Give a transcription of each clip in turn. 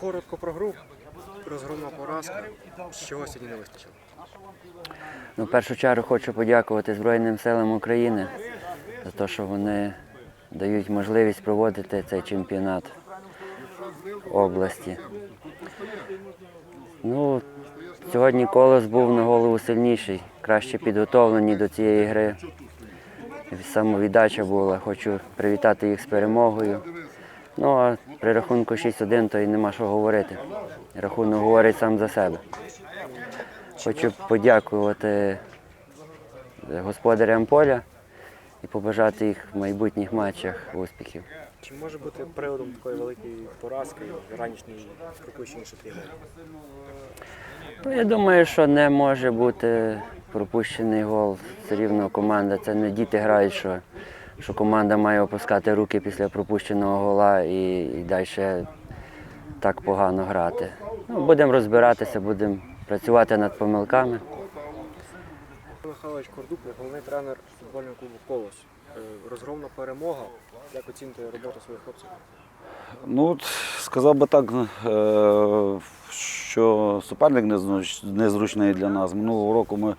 Коротко про гру. Розгромна поразка. Чого сьогодні не вистачило? Ну, в першу чергу хочу подякувати Збройним силам України за те, що вони дають можливість проводити цей чемпіонат області. Ну, сьогодні колос був на голову сильніший, краще підготовлені до цієї гри. Самовіддача була. Хочу привітати їх з перемогою. Ну а при рахунку 6-1 то й нема що говорити. Рахунок говорить сам за себе. Хочу подякувати господарям поля і побажати їх в майбутніх матчах успіхів. Чи може бути приводом такої великої поразки ранішній пропущені шатрі? Ну, я думаю, що не може бути пропущений гол. Все рівно команда. Це не діти грають, що, що команда має опускати руки після пропущеного гола і, і далі так погано грати. Ну, будемо розбиратися, будемо працювати над помилками. Михайлович Кордупля, головний тренер футбольного клубу Колос. Е, Розгромна перемога. Як оцінити роботу своїх хлопців? Ну, от, сказав би так, е, що суперник незручний для нас. Минулого року ми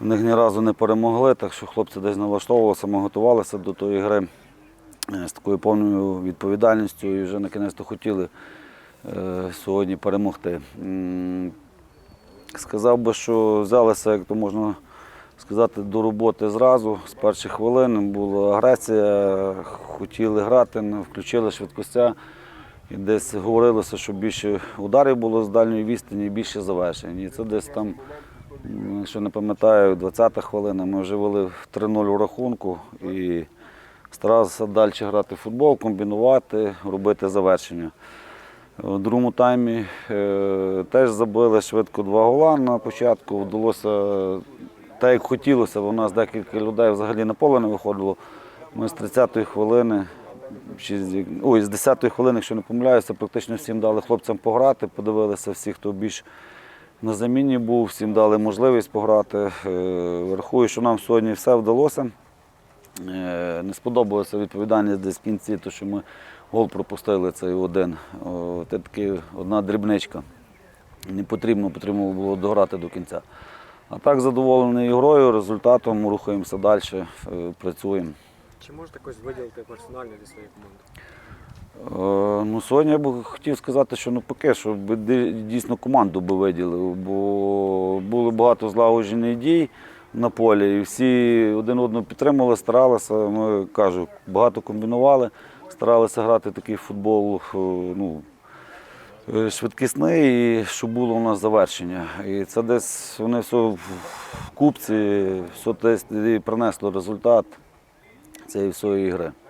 в них ні разу не перемогли, так що хлопці десь налаштовувалися, ми готувалися до тої гри е, з такою повною відповідальністю і вже накінець-то хотіли е, сьогодні перемогти. Сказав би, що взялися, як то можна сказати, до роботи зразу. З перших хвилин була агресія, хотіли грати, включили швидкостя. І десь говорилося, що більше ударів було з дальньої відстані більше завершень. І це десь там, якщо не пам'ятаю, 20-та хвилина ми вже вели в 3-0 у рахунку і старалися далі грати в футбол, комбінувати, робити завершення. У другому таймі е, теж забили швидко два гола на початку. Вдалося так, як хотілося, бо у нас декілька людей взагалі на поле не виходило. Ми з 30-ї хвилини, чи ой, з 10-ї хвилини, якщо не помиляюся, практично всім дали хлопцям пограти, подивилися всі, хто більш на заміні був, всім дали можливість пограти. Е, Рахую, що нам сьогодні все вдалося. Е, Не сподобалася відповідальність десь в кінці, то що ми гол пропустили цей один. Це таки одна дрібничка. Не потрібно, потрібно було дограти до кінця. А так задоволений грою, результатом, рухаємося далі, е, працюємо. Чи можете якось виділити персонально зі своєї команди? Е, Ну, сьогодні я б хотів сказати, що щоб ди- дійсно команду би виділив, бо було багато злагоджених дій на полі, і всі один одного підтримували, старалися. Ми кажу, багато комбінували, старалися грати такий футбол. е, Ну, е, Швидкісний, і щоб було у нас завершення. І це десь вони все в купці, все десь принесло результат цієї всієї гри.